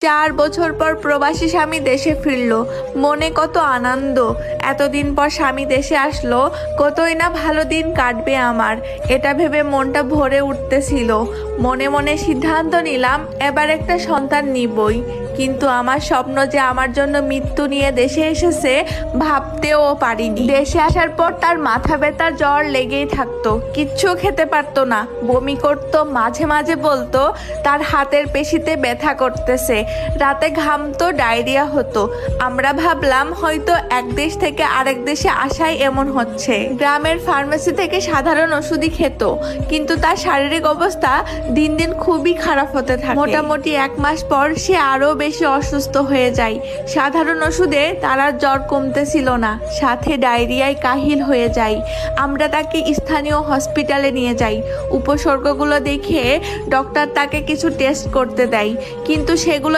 চার বছর পর প্রবাসী স্বামী দেশে ফিরল। মনে কত আনন্দ। এতদিন পর স্বামী দেশে আসলো, কতই না ভালো দিন কাটবে আমার। এটা ভেবে মনটা ভরে উঠতেছিল। মনে মনে সিদ্ধান্ত নিলাম, এবার একটা সন্তান নিবই। কিন্তু আমার স্বপ্ন যে আমার জন্য মৃত্যু নিয়ে দেশে এসেছে, ভাবতেও পারিনি। দেশে আসার পর তার মাথা ব্যথা জ্বর লেগেই থাকতো। কিচ্ছু খেতে পারতো না। বমি করতো, মাঝে মাঝে বলতো, তার হাতের পেশিতে ব্যথা করতেছে। রাতে ঘামতো ডায়রিয়া হতো। আমরা ভাবলাম, হয়তো এক দেশ থেকে আরেক দেশে আসাই এমন হচ্ছে। গ্রামের ফার্মেসি থেকে সাধারণ ওষুধই খেত, কিন্তু তার শারীরিক অবস্থা দিন দিন খুবই খারাপ হতে থাকে। মোটামুটি এক মাস পর সে আরও বেশি অসুস্থ হয়ে যায় সাধারণ ওষুধে তার আর জ্বর কমতেছিল না। সাথে ডায়রিয়ায় কাহিল হয়ে যায় আমরা তাকে স্থানীয় হসপিটালে নিয়ে যাই। উপসর্গগুলো দেখে ডক্টর তাকে কিছু টেস্ট করতে দেয়। কিন্তু সেগুলো